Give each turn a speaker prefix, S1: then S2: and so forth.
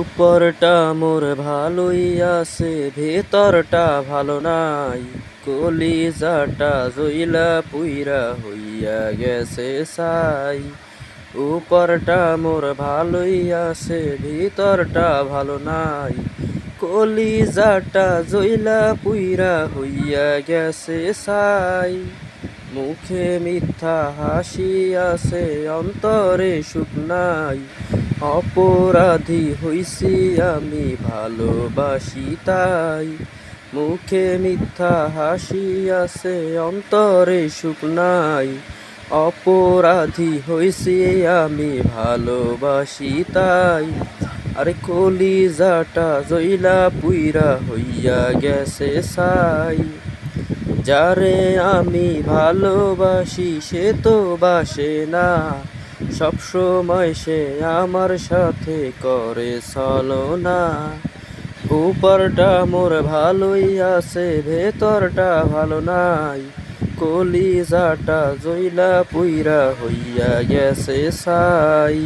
S1: উপরটা মোর ভালোই আছে, ভেতরটা ভালো নাই। কলিজাটা জইলা পুইরা হইয়া গেছে সাই উপরটা মোর ভালোই আছে, ভিতরটা ভালো নাই। কলিজাটা জইলা পুইরা হইয়া গেছে সাই মুখে মিথ্যা হাসি আছে, অন্তরে সুখ নাই। অপরাধী হইছি আমি, ভালোবাসি তাই। মুখে মিথ্যা হাসি আছে, অন্তরে সুখ নাই। অপরাধী হইছি আমি, ভালোবাসি তাই। আরে কলিজাটা জইলা পুইরা হইয়া গেছে সাই যারে আমি ভালোবাসি সে তো বাসে না। সব সময় সে আমার সাথে করে চলো না। উপরটা মোর ভালোই আছে, ভেতরটা ভালো নাই। কলিজাটা জইলা পুইরা হইয়া গেছে সাই